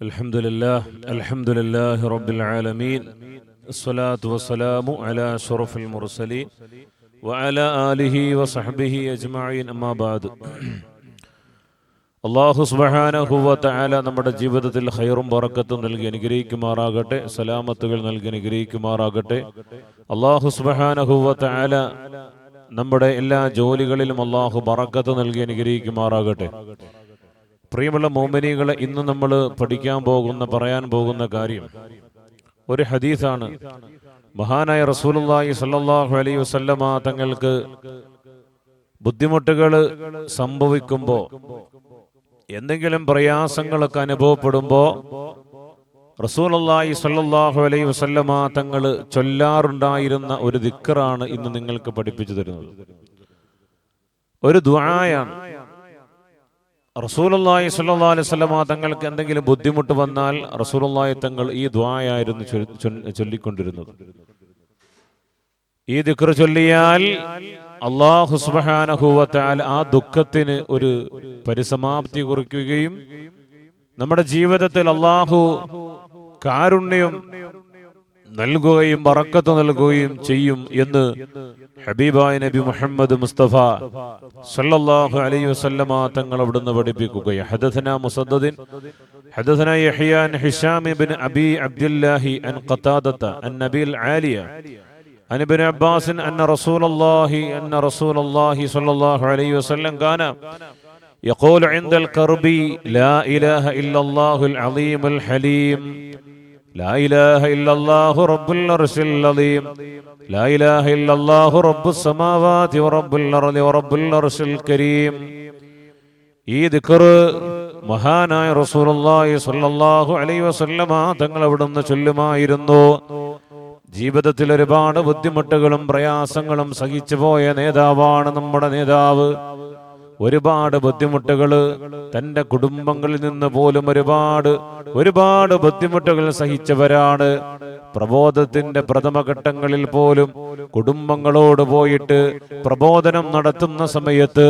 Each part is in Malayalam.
الحمد لله الحمد لله رب العالمين الصلاة والسلام على شرف المرسلين وعلى آله وصحبه أجمعين أما بعد അള്ളാഹു സുബഹാനഹുവല നമ്മുടെ ജീവിതത്തിൽ ഹൈറും പറക്കത്തും നൽകി അനുഗ്രഹിക്കുമാറാകട്ടെ സലാമത്തുകൾ നൽകി അനുഗ്രഹിക്കുമാറാകട്ടെ അള്ളാഹു സുബഹാനഹുവല നമ്മുടെ എല്ലാ ജോലികളിലും അള്ളാഹു പറക്കത്ത് നൽകി അനുഗ്രഹിക്കുമാറാകട്ടെ പ്രിയമുള്ള മോമിനികളെ ഇന്ന് നമ്മൾ പഠിക്കാൻ പോകുന്ന പറയാൻ പോകുന്ന കാര്യം ഒരു ഹദീസാണ്. മഹാനായ റസൂലുള്ളാഹി സല്ലാഹു അലൈ വസല്ലമ തങ്ങൾക്ക് ബുദ്ധിമുട്ടുകൾ സംഭവിക്കുമ്പോൾ എന്തെങ്കിലും പ്രയാസങ്ങളൊക്കെ അനുഭവപ്പെടുമ്പോൾ റസൂലല്ലാഹി സല്ലാഹു അലൈ വസല്ലമ തങ്ങൾ ചൊല്ലാറുണ്ടായിരുന്ന ഒരു ദിക്കറാണ് ഇന്ന് നിങ്ങൾക്ക് പഠിപ്പിച്ചു തരുന്നത്. ഒരു ദുആയാണ്. റസൂലുള്ളാഹി സ്വല്ലല്ലാഹു അലൈഹി വസല്ലമ തങ്ങൾക്ക് എന്തെങ്കിലും ബുദ്ധിമുട്ട് വന്നാൽ റസൂലുള്ളാഹി തങ്ങൾ ഈ ദ്വായായിരുന്നു ചൊല്ലി- ചൊല്ലി- ചൊല്ലിക്കൊണ്ടിരുന്നത്. ഈ ദിക്ർ ചൊല്ലിയാൽ അള്ളാഹു സുബ്ഹാനഹു വ ആ ദുഃഖത്തിന് ഒരു പരിസമാപ്തി കുറിക്കുകയും നമ്മുടെ ജീവിതത്തിൽ അള്ളാഹു കാരുണ്യം നൽകുകയും ബറക്കത്ത് നൽകുകയും ചെയ്യും എന്ന് ഹബീബായ നബി മുഹമ്മദ് മുസ്തഫ സല്ലല്ലാഹു അലൈഹി വസല്ലമ തങ്ങൾ അവിടുന്ന് പഠിപ്പിക്കുകയും ഹദഥന മുസദ്ദദിൻ حدثنا يحيى عن هشام بن ابي عبد الله عن قتادة عن نبي العالية عن ابن عباس ان رسول الله ان رسول الله صلى الله عليه وسلم كان يقول عند الكرب لا اله الا الله العظيم الحليم لا إله إلا الله رب العرش العظيم لا إله إلا الله رب السماوات ورب الأرض ورب العرش الكريم ഈ ദിക്കർ മഹാനായ റസൂലുള്ളാഹി സ്വല്ലല്ലാഹു അലൈഹി വസല്ലമ തങ്ങൾ അവിടുന്ന് ചൊല്ലുമായിരുന്നു ജീവിതത്തിൽ ഒരുപാട് ബുദ്ധിമുട്ടുകളും പ്രയാസങ്ങളും സഹിച്ചു പോയ നേതാവാണ് നമ്മുടെ നേതാവ് ഒരുപാട് ബുദ്ധിമുട്ടുകൾ തന്റെ കുടുംബങ്ങളിൽ നിന്ന് പോലും ഒരുപാട് ഒരുപാട് ബുദ്ധിമുട്ടുകൾ സഹിച്ചവരാണ്. പ്രബോധത്തിന്റെ പ്രഥമ ഘട്ടങ്ങളിൽ പോലും കുടുംബങ്ങളോട് പോയിട്ട് പ്രബോധനം നടത്തുന്ന സമയത്ത്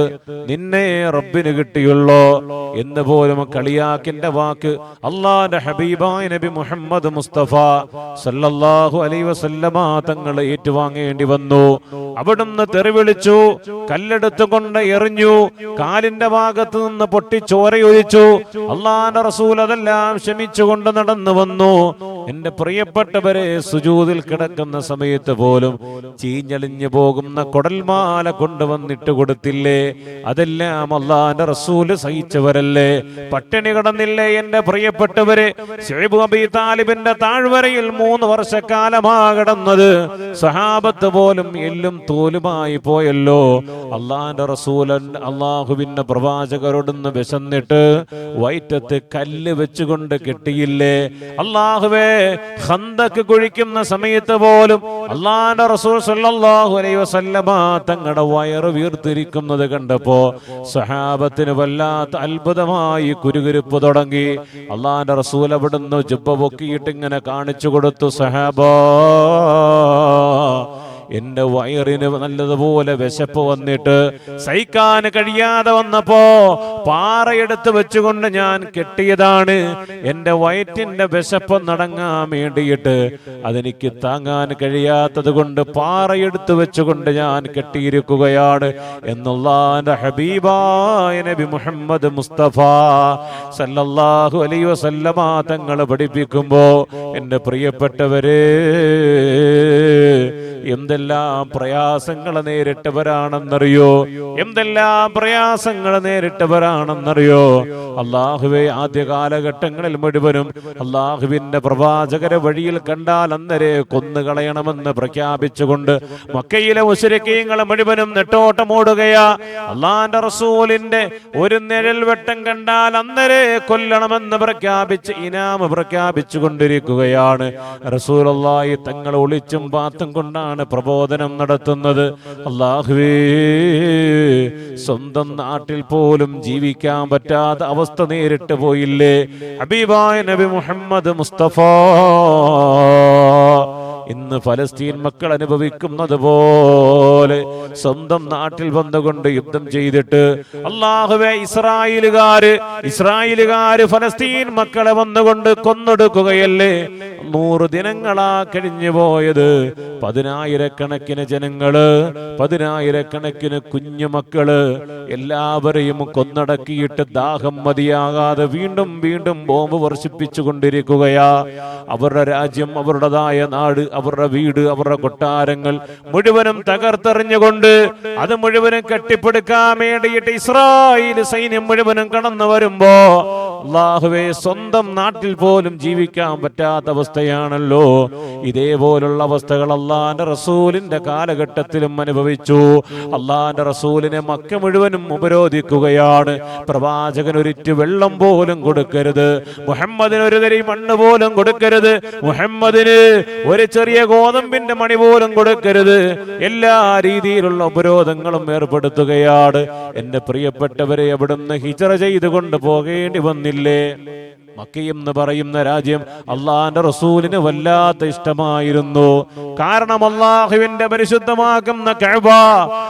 നിന്നെ റബ്ബിന് കിട്ടിയുള്ളോ എന്ന് പോലും കളിയാക്കിന്റെ വാക്ക് അള്ളാന്റെ ഹബീബായ നബി മുഹമ്മദ് മുസ്തഫ സല്ലല്ലാഹു അലൈഹി വസല്ലമ തങ്ങൾ ഏറ്റുവാങ്ങേണ്ടി വന്നു. അവിടുന്ന് തെറിവിളിച്ചു കല്ലെടുത്തുകൊണ്ട് എറിഞ്ഞു കാലിന്റെ ഭാഗത്ത് നിന്ന് പൊട്ടി ചോരയൊഴിച്ചു അള്ളാന്റെ റസൂൽ അതെല്ലാം ക്ഷമിച്ചുകൊണ്ട് നടന്നു വന്നു. എന്റെ പ്രിയപ്പെട്ടവരെ സുജൂതിൽ കിടക്കുന്ന സമയത്ത് പോലും ചീഞ്ഞളിഞ്ഞു പോകുന്ന കൊടൽമാല കൊണ്ടുവന്നിട്ട് കൊടുത്തില്ലേ? അതെല്ലാം അള്ളാന്റെ റസൂൽ സഹിച്ചവരല്ലേ? പട്ടിണി കിടന്നില്ലേ എന്റെ പ്രിയപ്പെട്ടവരെ? ഷെയ്ബു അബി താലിബിന്റെ താഴ്വരയിൽ മൂന്ന് വർഷക്കാലമാ കിടന്നത്. സഹാബത്ത് പോലും എല്ലും തോലുമായി പോയല്ലോ. അള്ളാന്റെ റസൂലൻ അള്ളാഹുവിന്റെ പ്രവാചകരോടൊന്ന് വിശന്നിട്ട് വയറ്റത്ത് കല്ല് വെച്ചുകൊണ്ട് കിട്ടിയില്ലേ? അള്ളാഹുവേ ഹന്തക്ക് കുഴിക്കുന്ന സമയത്ത് പോലും അള്ളാന്റെ റസൂൽ സല്ലാഹു അലൈഹി വസല്ലമ തങ്ങളുടെ വയറ് വീർത്തിരിക്കുന്നത് കണ്ടപ്പോ സഹാബത്തിന് വല്ലാത്ത അത്ഭുതമായി കുരുകുരുപ്പ് തുടങ്ങി. അള്ളാന്റെ റസൂൽ അവിടുന്ന് ജുബ്ബ പൊക്കിയിട്ട് ഇങ്ങനെ കാണിച്ചു കൊടുത്തു സഹാബാ. എന്റെ വയറിന് നല്ലതുപോലെ വിശപ്പ് വന്നിട്ട് സഹിക്കാൻ കഴിയാതെ വന്നപ്പോ പാറയെടുത്ത് വെച്ചുകൊണ്ട് ഞാൻ കെട്ടിയതാണ്. എന്റെ വയറ്റിന്റെ വിശപ്പ് നടങ്ങാൻ വേണ്ടിയിട്ട് അതെനിക്ക് താങ്ങാൻ കഴിയാത്തത് കൊണ്ട് പാറയെടുത്ത് വെച്ചുകൊണ്ട് ഞാൻ കെട്ടിയിരിക്കുകയാണ്. എന്നുള്ള എന്റെ ഹബീബായ നബി മുഹമ്മദ് മുസ്തഫ സല്ലല്ലാഹു അലൈഹി വസല്ലമ തങ്ങൾ പഠിപ്പിക്കുമ്പോ എന്റെ പ്രിയപ്പെട്ടവരെ എന്തെല്ലാം പ്രയാസങ്ങൾ നേരിട്ടവരാണെന്നറിയോ? എന്തെല്ലാം പ്രയാസങ്ങൾ നേരിട്ടവരാണെന്നറിയോ? അള്ളാഹുവെ ആദ്യ കാലഘട്ടങ്ങളിൽ മുഴുവനും അള്ളാഹുവിന്റെ പ്രവാചകരെ വഴിയിൽ കണ്ടാൽ അന്നരെ കൊന്നുകളയണമെന്ന് പ്രഖ്യാപിച്ചുകൊണ്ട് മക്കയിലെ മുശരിക്കീങ്ങളെ മുഴുവനും നെട്ടോട്ടമോടുകയാ. അള്ളാന്റെ റസൂലിന്റെ ഒരു നിഴൽ വെട്ടം കണ്ടാൽ അന്നരെ കൊല്ലണമെന്ന് പ്രഖ്യാപിച്ച് ഇനാമ പ്രഖ്യാപിച്ചു കൊണ്ടിരിക്കുകയാണ് റസൂലല്ലായി തങ്ങൾ ഒളിച്ചും പാത്തും കൊണ്ടാണ് പ്രബോധനം നടത്തുന്നത്. അള്ളാഹുവേ സ്വന്തം നാട്ടിൽ പോലും ജീവിക്കാൻ പറ്റാത്ത അവസ്ഥ നേരിട്ട് പോയില്ലേ? ഹബീബായ നബി മുഹമ്മദ് മുസ്തഫ ഇന്ന് ഫലസ്തീൻ മക്കൾ അനുഭവിക്കുന്നത് പോലെ സ്വന്തം നാട്ടിൽ വന്നുകൊണ്ട് യുദ്ധം ചെയ്തിട്ട് അള്ളാഹുവെ ഇസ്രായേലുകാര് ഇസ്രായേലുകാര് ഫലസ്തീൻ മക്കളെ വന്നുകൊണ്ട് കൊന്നെടുക്കുകയല്ലേ? നൂറ് ദിനങ്ങളാ കഴിഞ്ഞു പോയത്. പതിനായിരക്കണക്കിന് ജനങ്ങൾ പതിനായിരക്കണക്കിന് കുഞ്ഞു മക്കൾ എല്ലാവരെയും കൊന്നടക്കിയിട്ട് ദാഹം മതിയാകാതെ വീണ്ടും വീണ്ടും ബോംബ് വർഷിപ്പിച്ചു കൊണ്ടിരിക്കുകയാ അവരുടെ രാജ്യം അവരുടേതായ നാട് അവരുടെ വീട് അവരുടെ കൊട്ടാരങ്ങൾ മുഴുവനും തകർത്തെറിഞ്ഞുകൊണ്ട് അത് മുഴുവനും കെട്ടിപ്പടുക്കാൻ വേണ്ടിയിട്ട് ഇസ്രായേൽ സൈന്യം മുഴുവനും കടന്നു വരുമ്പോ അള്ളാഹുവെ സ്വന്തം നാട്ടിൽ പോലും ജീവിക്കാൻ പറ്റാത്ത അവസ്ഥയാണല്ലോ. ഇതേപോലുള്ള അവസ്ഥകൾ അള്ളാന്റെ റസൂലിന്റെ കാലഘട്ടത്തിലും അനുഭവിച്ചു. അള്ളാന്റെ റസൂലിനെ മക്ക മുഴുവനും ഉപരോധിക്കുകയാണ്. പ്രവാചകൻ ഒരിറ്റ് വെള്ളം പോലും കൊടുക്കരുത്. മുഹമ്മദിന് ഒരു തരി മണ്ണ് പോലും കൊടുക്കരുത്. മുഹമ്മദിന് ഒരു ചെറിയ ഗോതമ്പിന്റെ മണി പോലും കൊടുക്കരുത്. എല്ലാ രീതിയിലുള്ള ഉപരോധങ്ങളും ഏർപ്പെടുത്തുകയാണ്. എന്റെ പ്രിയപ്പെട്ടവരെ അവിടുന്ന് ഹിജറ ചെയ്തുകൊണ്ട് പോകേണ്ടി വന്നില്ലേ മക്കയും മക്കയെന്ന് പറയുന്ന രാജ്യം അള്ളാന്റെ റസൂലിന് വല്ലാത്ത ഇഷ്ടമായിരുന്നു. കാരണം അള്ളാഹുവിന്റെ പരിശുദ്ധമാകുന്ന കഅബ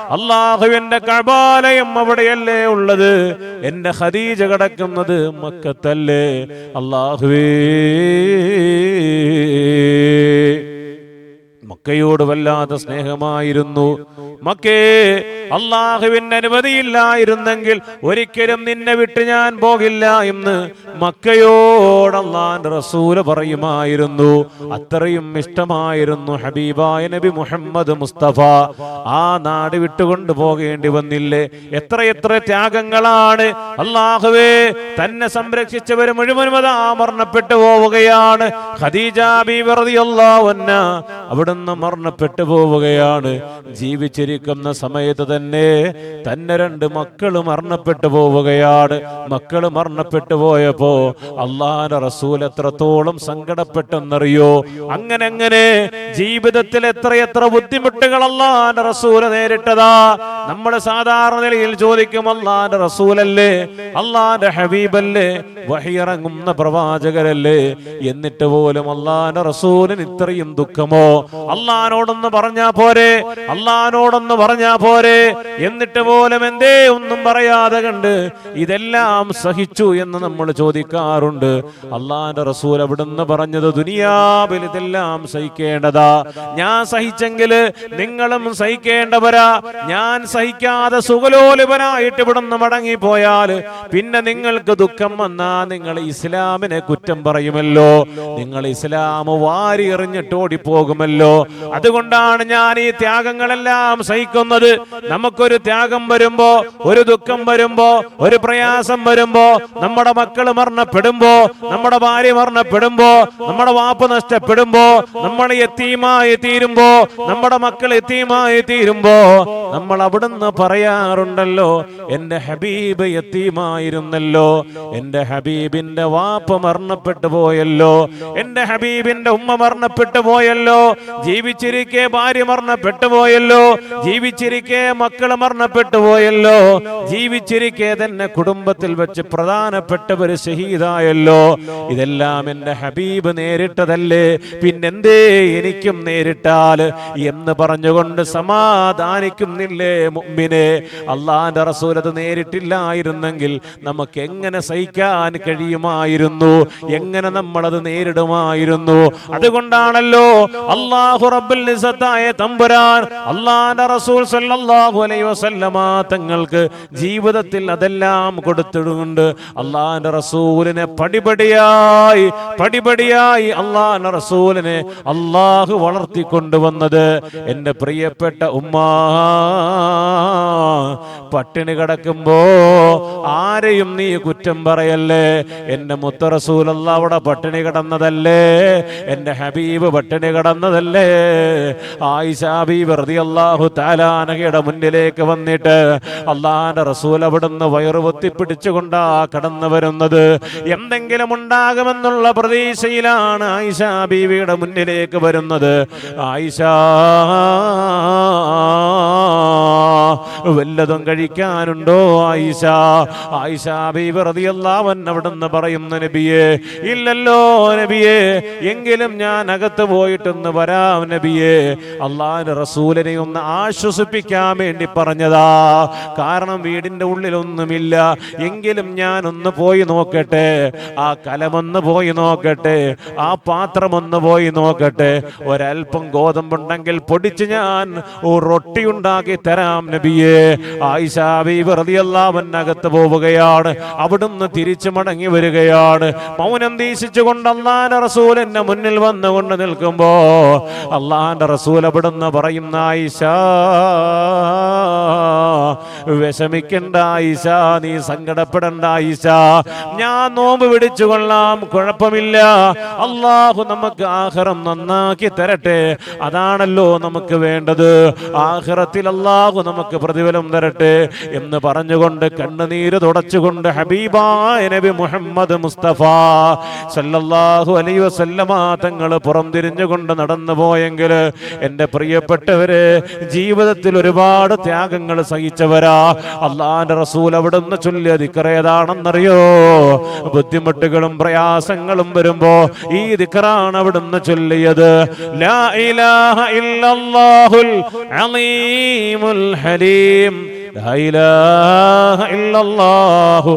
അള്ളാഹുവിന്റെ കഴബാലയം അവിടെയല്ലേ ഉള്ളത്? എന്റെ ഖദീജ കിടക്കുന്നത് മക്കത്തല്ലേ? അള്ളാഹുവേ. മക്കയോട് വല്ലാത്ത സ്നേഹമായിരുന്നു. മക്കേ അള്ളാഹുവിന്റെ അനുമതിയില്ലായിരുന്നെങ്കിൽ ഒരിക്കലും നിന്നെ വിട്ട് ഞാൻ പോകില്ല എന്ന് മക്കയോട് അള്ളാന്റെ റസൂൽ പറയുമായിരുന്നു. അത്രയും ഇഷ്ടമായിരുന്നു ഹബീബായ നബി മുഹമ്മദ് മുസ്തഫ. ആ നാട് വിട്ടുകൊണ്ട് പോകേണ്ടി വന്നില്ലേ? എത്രയെത്ര ത്യാഗങ്ങളാണ്. അള്ളാഹുവേ തന്നെ സംരക്ഷിച്ചവർ മുഴുവനും അതാ മരണപ്പെട്ടു പോവുകയാണ്. ഖദീജ അവിടുന്ന് മരണപ്പെട്ടു പോവുകയാണ്. ജീവിച്ചിരിക്കുന്ന സമയത്ത് തന്നെ തന്നെ. തന്നെ രണ്ട് മക്കൾ മരണപ്പെട്ടു പോവുകയാണ്. മക്കൾ മരണപ്പെട്ടു പോയപ്പോ അള്ളാഹുന്റെ റസൂൽ എത്രത്തോളം സങ്കടപ്പെട്ടെന്നറിയോ? അങ്ങനെ അങ്ങനെ ജീവിതത്തിൽ എത്ര എത്ര ബുദ്ധിമുട്ടുകൾ അള്ളാഹുന്റെ റസൂൽ നേരിട്ടതാ. നമ്മൾ സാധാരണ നിലയിൽ ചോദിക്കും അള്ളാന്റെ റസൂലല്ലേ? അള്ളാന്റെ ഹബീബല്ലേ? വഹിയിറങ്ങുന്ന പ്രവാചകരല്ലേ? എന്നിട്ട് പോലും അള്ളാന്റെ റസൂലിന് ഇത്രയും ദുഃഖമോ? അള്ളഹാനോടൊന്ന് പറഞ്ഞാ പോരെ? അള്ളഹാനോടൊന്ന് പറഞ്ഞാ പോരെ? എന്നിട്ട് പോലും എന്തേ ഒന്നും പറയാതെ കണ്ട് ഇതെല്ലാം സഹിച്ചു എന്ന് നമ്മൾ ചോദിക്കാറുണ്ട്. അള്ളാന്റെ റസൂൽ അവിടുന്ന് പറഞ്ഞത് ദുനിയാവിൽ ഇതെല്ലാം സഹിക്കേണ്ടതാ. ഞാൻ സഹിച്ചെങ്കിൽ നിങ്ങളും സഹിക്കേണ്ടവരാ. ഞാൻ സഹിക്കാതെ സുഖലോലുപനായിട്ട് ഇവിടുന്ന് മടങ്ങിപ്പോയാൽ പിന്നെ നിങ്ങൾക്ക് ദുഃഖം വന്നാ നിങ്ങൾ ഇസ്ലാമിനെ കുറ്റം പറയുമല്ലോ. നിങ്ങൾ ഇസ്ലാം വാരി എറിഞ്ഞിട്ട് ഓടിപ്പോകുമല്ലോ. അതുകൊണ്ടാണ് ഞാൻ ഈ ത്യാഗങ്ങളെല്ലാം സഹിക്കുന്നത്. നമുക്കൊരു ത്യാഗം വരുമ്പോ ഒരു ദുഃഖം വരുമ്പോ ഒരു പ്രയാസം വരുമ്പോ നമ്മുടെ മക്കൾ മരണപ്പെടുമ്പോ നമ്മുടെ ഭാര്യ മരണപ്പെടുമ്പോ നമ്മുടെ വാപ്പ് നഷ്ടപ്പെടുമ്പോ നമ്മൾ എത്തീമായി തീരുമ്പോ നമ്മുടെ മക്കൾ എത്തീമായി തീരുമ്പോ നമ്മൾ അവിടുന്ന് പറയാറുണ്ടല്ലോ എന്റെ ഹബീബ് എത്തീമായിരുന്നല്ലോ എന്റെ ഹബീബിന്റെ വാപ്പ് മരണപ്പെട്ടു പോയല്ലോ എന്റെ ഹബീബിന്റെ ഉമ്മ മരണപ്പെട്ടു പോയല്ലോ ജീവിച്ചിരിക്കെ ഭാര്യ മരണപ്പെട്ടു പോയല്ലോ ജീവിച്ചിരിക്കെ മക്കൾ മരണപ്പെട്ടു പോയല്ലോ. ജീവിച്ചിരിക്കെ തന്നെ കുടുംബത്തിൽ വെച്ച് പ്രധാനപ്പെട്ടവര് ഷഹീദായല്ലോ ഇതെല്ലാം എന്റെ ഹബീബ് നേരിട്ടതല്ലേ? പിന്നെന്തേ എനിക്കും നേരിട്ടാൽ എന്ന് പറഞ്ഞുകൊണ്ട് സമാധാനിക്കുന്നില്ലേ മുമ്പിനെ? അള്ളാന്റെ റസൂലത് നേരിട്ടില്ലായിരുന്നെങ്കിൽ നമുക്ക് എങ്ങനെ സഹിക്കാൻ കഴിയുമായിരുന്നു? എങ്ങനെ നമ്മളത് നേരിടുമായിരുന്നു? അതുകൊണ്ടാണല്ലോ അള്ളാഹു റബ്ബുൽ തമ്പുരാൻ അള്ളാന്റെ റസൂൽ അലൈഹി വസല്ലമ തങ്ങൾക്ക് ജീവിതത്തിൽ അതെല്ലാം കൊടുത്തിടുന്നുണ്ട് അള്ളാഹിന്റെ റസൂലിനെ പടിപടിയായി പടിപടിയായി അള്ളാഹിന്റെ റസൂലിനെ അള്ളാഹു വളർത്തിക്കൊണ്ടുവന്നത്. എന്റെ പ്രിയപ്പെട്ട ഉമ്മ പട്ടിണി കിടക്കുമ്പോ ആരെയും നീ കുറ്റം പറയല്ലേ? എന്റെ മുത്ത റസൂലല്ല അവിടെ പട്ടിണി കിടന്നതല്ലേ? എന്റെ ഹബീബ് പട്ടിണി കിടന്നതല്ലേ? ആയിഷ ഹബീബ് അള്ളാഹു താലാനകയുടെ മുന്നിലേക്ക് വന്നിട്ട് അള്ളാന്റെ റസൂൽ അവിടുന്ന് വയറുപൊത്തി പിടിച്ചുകൊണ്ടാ കടന്നു വരുന്നത്. എന്തെങ്കിലും ഉണ്ടാകുമെന്നുള്ള പ്രതീക്ഷയിലാണ് ആയിഷ ബീവിയുടെ മുന്നിലേക്ക് വരുന്നത്. ആയിഷ വല്ലതും കഴിക്കാനുണ്ടോ ആയിഷ? ആയിഷ ബീബി റളിയല്ലാഹു അൻഹ അവിടുന്ന് പറയുന്ന നബിയെ ഇല്ലല്ലോ നബിയെ എങ്കിലും ഞാൻ അകത്ത് പോയിട്ടൊന്ന് വരാം നബിയെ. അള്ളാഹിന്റെ റസൂലിനെ ഒന്ന് ആശ്വസിപ്പിക്കാൻ വേണ്ടി പറഞ്ഞതാ. കാരണം വീടിന്റെ ഉള്ളിലൊന്നുമില്ല. എങ്കിലും ഞാൻ ഒന്ന് പോയി നോക്കട്ടെ. ആ കലമൊന്ന് പോയി നോക്കട്ടെ. ആ പാത്രം ഒന്ന് പോയി നോക്കട്ടെ. ഒരൽപ്പം ഗോതമ്പുണ്ടെങ്കിൽ പൊടിച്ച് ഞാൻ റൊട്ടി ഉണ്ടാക്കി തരാം നബിയെ ആയിഷാബിഅകത്ത് പോവുകയാണ്. അവിടുന്ന് തിരിച്ചു മടങ്ങി വരികയാണ്. മൗനം ദീശിച്ചുകൊണ്ട് അള്ളാന്റെ റസൂൽ എന്നെ മുന്നിൽ വന്നുകൊണ്ട് നിൽക്കുമ്പോ അള്ളാന്റെ റസൂൽ അവിടുന്ന് പറയുന്ന ആയിഷ വിഷമിക്കണ്ട ഈശ നീ സങ്കടപ്പെടണ്ട ഈശ. ഞാൻ നോമ്പ് പിടിച്ചു കൊള്ളാം കുഴപ്പമില്ല. അള്ളാഹു നമുക്ക് ആഹാരം നന്നാക്കി തരട്ടെ. അതാണല്ലോ നമുക്ക് വേണ്ടത്. ആഹ്റത്തിൽ അള്ളാഹു നമുക്ക് പ്രതിഫലം തരട്ടെ എന്ന് പറഞ്ഞുകൊണ്ട് കണ്ണുനീര് തുടച്ചുകൊണ്ട് ഹബീബായ നബി മുഹമ്മദ് മുസ്തഫ സല്ലല്ലാഹു അലൈ വസല്ലമ തങ്ങൾ പുറം തിരിഞ്ഞുകൊണ്ട് നടന്നു പോയെങ്കിൽ എന്റെ പ്രിയപ്പെട്ടവര് ജീവിതത്തിൽ ഒരുപാട് ത്യാഗങ്ങൾ സഹിച്ചവരാ അള്ളാന്റെ റസൂൽ അവിടുന്ന് ചൊല്ലിയ ദിക്കറേതാണെന്നറിയോ ബുദ്ധിമുട്ടുകളും പ്രയാസങ്ങളും വരുമ്പോ ഈ ദിക്കറാണ് അവിടുന്ന് ചൊല്ലിയത്. ലാ ഇലാഹ ഇല്ലല്ലാഹുൽ അലീമുൽ ഹലീം. ലാ ഇലാഹ ഇല്ലല്ലാഹു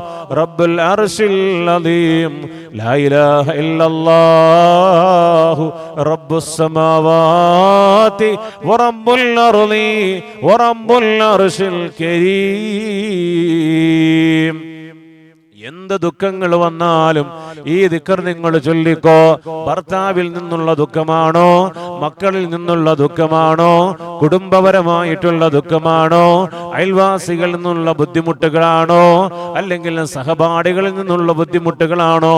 കരീം എന്ത് ദുഃഖങ്ങൾ വന്നാലും ഈ ദിക്കർ നിങ്ങൾ ചൊല്ലിക്കോ ഭർത്താവിൽ നിന്നുള്ള ദുഃഖമാണോ? മക്കളിൽ നിന്നുള്ള ദുഃഖമാണോ? കുടുംബപരമായിട്ടുള്ള ദുഃഖമാണോ? അയൽവാസികളിൽ നിന്നുള്ള ബുദ്ധിമുട്ടുകളാണോ? അല്ലെങ്കിൽ സഹപാഠികളിൽ നിന്നുള്ള ബുദ്ധിമുട്ടുകളാണോ?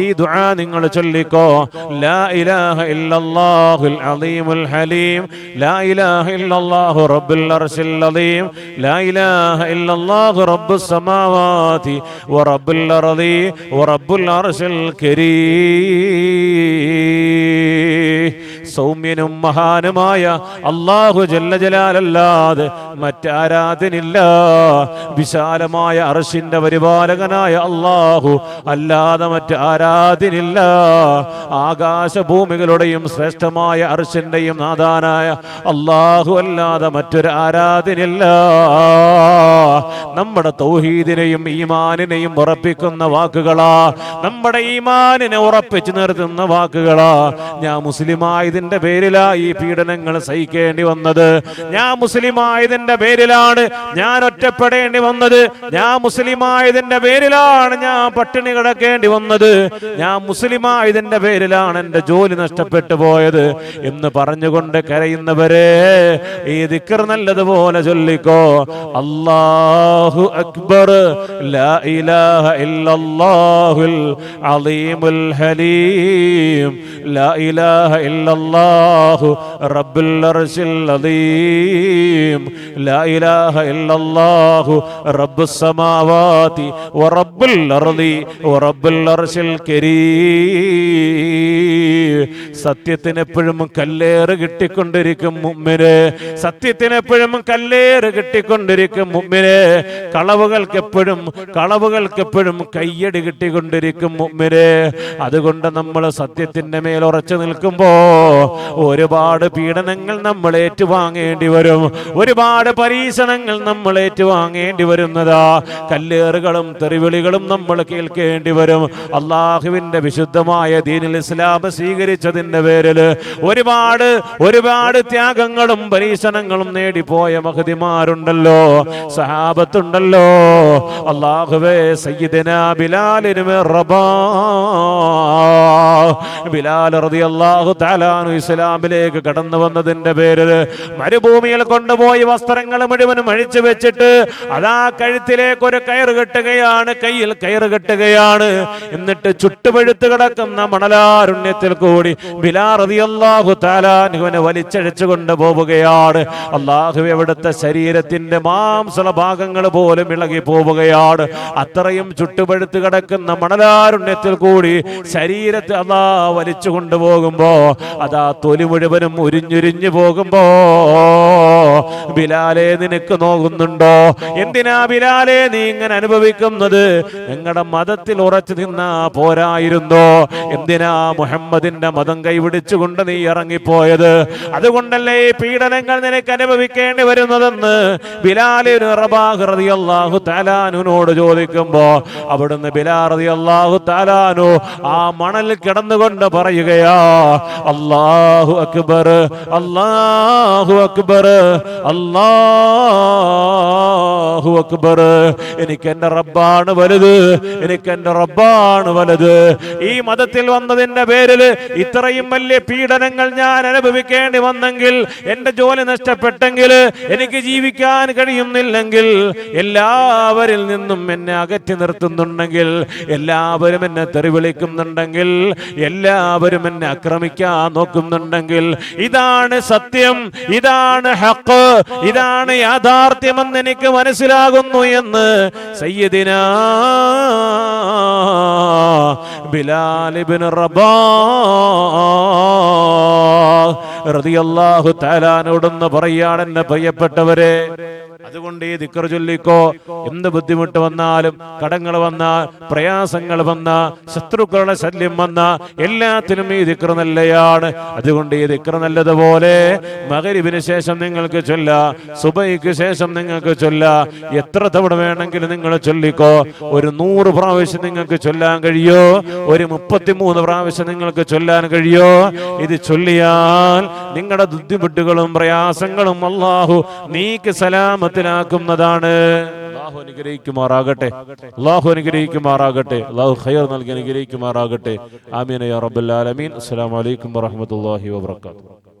ഈ ദുആ നിങ്ങൾ ചൊല്ലിക്കോ ലാ ഇലാഹ ഇല്ലല്ലാഹുൽ അലീമുൽ ഹലീം ലാ ഇലാഹ ഇല്ലല്ലാഹു റബ്ബുൽ അർശിൽ അലീം ലാ ഇലാഹ ഇല്ലല്ലാഹു റബ്ബുസ് സമാവാതി വറബ്ബുൽ അർളി വറബ്ബുൽ അർശിൽ കരീം. സൗമ്യനും മഹാനുമായ അള്ളാഹു ജല്ലജലാലല്ലാതെ മറ്റാരാധനില്ല വിശാലമായ അർഷിന്റെ പരിപാലകനായ അള്ളാഹു അല്ലാതെ മറ്റാരാധനില്ല ആകാശഭൂമികളുടെയും ശ്രേഷ്ഠമായ അർഷിന്റെയും നാദാനായ അള്ളാഹു അല്ലാതെ മറ്റൊരു ആരാധനില്ല നമ്മുടെ തൗഹീദിനെയും ഈമാനിനെയും ഉറപ്പിക്കുന്ന വാക്കുകളാ. നമ്മുടെ ഈമാനിനെ ഉറപ്പിച്ചു നിർത്തുന്ന വാക്കുകളാ. ഞാൻ മുസ്ലിമായതിന്റെ പേരിലാ ഈ പീഡനങ്ങൾ സഹിക്കേണ്ടി വന്നത്. ഞാൻ മുസ്ലിം ആയതിന്റെ പേരിലാണ് ഞാൻ ഒറ്റപ്പെടേണ്ടി വന്നത്. ഞാൻ മുസ്ലിം ആയതിന്റെ പേരിലാണ് ഞാൻ പട്ടിണി കിടക്കേണ്ടി വന്നത്. ഞാൻ മുസ്ലിം ആയതിന്റെ പേരിലാണ് എന്റെ ജോലി നഷ്ടപ്പെട്ടു പോയത് എന്ന് പറഞ്ഞുകൊണ്ട് കരയുന്നവരെ ഈ ദിക്കർ നല്ലതുപോലെ ചൊല്ലിക്കോ. അല്ലാഹു അക്ബർ ലാ ഇലാഹ ഇല്ലല്ലാഹുൽ അലീമുൽ ഹലീം ലാ ഇലാഹ ഇല്ലല്ലാഹു റബ്ബുൽ അർശിൽ അദീം ലാ ഇലാഹ ഇല്ലല്ലാഹു റബ്ബുസ് സമാവാതി വറബ്ബുൽ അർളി വറബ്ബുൽ അർശിൽ കരീം. സത്യത്തിന് എപ്പോഴും കല്ലേറ് കിട്ടിക്കൊണ്ടിരിക്കും മുമ്മിന്. സത്യത്തിന് എപ്പോഴും കല്ലേറ് കിട്ടിക്കൊണ്ടിരിക്കും മുമ്മിന്. കളവുകൾക്ക് എപ്പോഴും കളവുകൾക്ക് എപ്പോഴും കയ്യടി കിട്ടിക്കൊണ്ടിരിക്കും മുമ്മിന്. അതുകൊണ്ട് നമ്മൾ സത്യത്തിന്റെ മേൽ ഉറച്ചു നിൽക്കുമ്പോ ഒരുപാട് പീഡനങ്ങൾ നമ്മൾ ഏറ്റുവാങ്ങേണ്ടി വരും. ഒരുപാട് പരീക്ഷണങ്ങൾ നമ്മൾ ഏറ്റുവാങ്ങേണ്ടി വരുന്നതാ. കല്ലേറുകളും തെറിവിളികളും നമ്മൾ കേൾക്കേണ്ടി വരും. അള്ളാഹുവിന്റെ വിശുദ്ധമായ ദീനിൽ ഇസ്ലാം സ്വീകരിച്ചതിന്റെ പേരിൽ ഒരുപാട് ഒരുപാട് ത്യാഗങ്ങളും പരീക്ഷണങ്ങളും നേടിപ്പോയ മഹതിമാരുണ്ടല്ലോ. സഹാബത്തുണ്ടല്ലോ. അള്ളാഹുവേ സയ്യിദന ബിലാലിനുമേ റബാ ബിലാൽ റളിയല്ലാഹു തആലാനു ഇസ്ലാമിലേക്ക് കടന്നു വന്നതിന്റെ പേരിൽ മരുഭൂമിയിൽ കൊണ്ടുപോയി വസ്ത്രങ്ങൾ മുഴുവനും അഴിച്ചു വെച്ചിട്ട് അതാ കഴുത്തിലേക്ക് ഒരു കയറ് കെട്ടുകയാണ് കയ്യിൽ കയറ് കെട്ടുകയാണ്. എന്നിട്ട് ചുട്ടുപഴുത്ത് കിടക്കുന്ന മണലാരുണ്യത്തിൽ കൂടി ബിലാ റളിയല്ലാഹു തആലാനുവിനെ വലിച്ചഴിച്ചു കൊണ്ടുപോവുകയാണ്. അള്ളാഹു എവിടുത്തെ ശരീരത്തിന്റെ മാംസള ഭാഗങ്ങൾ പോലും ഇളകി പോവുകയാണ്. അത്രയും ചുട്ടുപഴുത്ത് കിടക്കുന്ന മണലാരുണ്യത്തിൽ കൂടി ശരീരത്തെ അതാ വലിച്ചു കൊണ്ടുപോകുമ്പോ അതാ തൊലി മുഴുവനും ഉരിഞ്ഞുരിഞ്ഞു പോകുമ്പോ ബിലാലെ നിനക്ക് നോകുന്നുണ്ടോ? എന്തിനാ ബിലാലെ നീ ഇങ്ങനെ അനുഭവിക്കുന്നത്? ഞങ്ങളുടെ മതത്തിൽ ഉറച്ചു നിന്നാ പോരായിരുന്നോ? എന്തിനാ മുഹമ്മദിന്റെ മതം കൈപിടിച്ചുകൊണ്ട് നീ ഇറങ്ങിപ്പോയത്? അതുകൊണ്ടല്ലേ ഈ പീഡനങ്ങൾ നിനക്ക് അനുഭവിക്കേണ്ടി വരുന്നതെന്ന് താലാനുനോട് ചോദിക്കുമ്പോ അവിടുന്ന് ബിലാറതി അള്ളാഹു താലാനു ആ മണലിൽ കിടന്നുകൊണ്ട് പറയുകയാ അള്ളാഹു അക്ബർ അള്ളാഹു അക്ബർ അള്ളാഹു അക്ബർ എനിക്ക് എന്റെ റബ്ബാണ് വലുത്. എനിക്ക് എന്റെ റബ്ബാണ് വലുത്. ഈ മതത്തിൽ വന്നതിന്റെ പേരിൽ ഇത്രയും വലിയ പീഡനങ്ങൾ ഞാൻ അനുഭവിക്കേണ്ടി വന്നെങ്കിൽ എന്റെ ജോലി നഷ്ടപ്പെട്ടെങ്കിൽ എനിക്ക് ജീവിക്കാൻ കഴിയുന്നില്ലെങ്കിൽ എല്ലാവരിൽ നിന്നും എന്നെ അകറ്റി നിർത്തുന്നുണ്ടെങ്കിൽ എല്ലാവരും എന്നെ തെറിവിളിക്കുന്നുണ്ടെങ്കിൽ എല്ലാവരും എന്നെ ആക്രമിക്കാൻ നോക്കുന്നുണ്ടെങ്കിൽ ഇതാണ് സത്യം ഇതാണ് ഹക്ക്. ഇതാണ് യാഥാർത്ഥ്യമെന്ന് എനിക്ക് മനസ്സിലാകുന്നു എന്ന് സയ്യദിന ബിലാലിബിൻ റബാ റളിയല്ലാഹു തആലാനോടൊന്ന് പറയാണ് എന്നെ ഭയപ്പെട്ടവരെ അതുകൊണ്ട് ഈ ദിക്കർ ചൊല്ലിക്കോ. എന്ത് ബുദ്ധിമുട്ട് വന്നാലും കടങ്ങൾ വന്ന പ്രയാസങ്ങൾ വന്ന ശത്രുക്കളുടെ ശല്യം വന്ന എല്ലാത്തിനും ഈ ദിക്കർ നല്ലയാണ്. അതുകൊണ്ട് ഈ ദിക്കർ നല്ലതുപോലെ മകരിവിന് ശേഷം നിങ്ങൾക്ക് ചൊല്ല സുബൈക്ക് ശേഷം നിങ്ങൾക്ക് ചൊല്ല എത്ര തവണ വേണമെങ്കിലും നിങ്ങൾ ചൊല്ലിക്കോ. ഒരു നൂറ് പ്രാവശ്യം നിങ്ങൾക്ക് ചൊല്ലാൻ കഴിയോ? ഒരു മുപ്പത്തിമൂന്ന് പ്രാവശ്യം നിങ്ങൾക്ക് ചൊല്ലാൻ കഴിയോ? ഇത് ചൊല്ലിയാൽ നിങ്ങളുടെ ബുദ്ധിമുട്ടുകളും പ്രയാസങ്ങളും അള്ളാഹു നീക്ക് സലാമത്തിലാക്കുന്നതാണ് അള്ളാഹു അനുഗ്രഹിക്കുമാറാകട്ടെ. അള്ളാഹു അനുഗ്രഹിക്കുമാറാകട്ടെ. അള്ളാഹു ഖൈർ നൽകി അനുഗ്രഹിക്കുമാറാകട്ടെ. ആമീൻ യാ റബ്ബൽ ആലമീൻ. അസ്സലാമു അലൈക്കും വറഹ്മത്തുള്ളാഹി വബറകാതുഹു.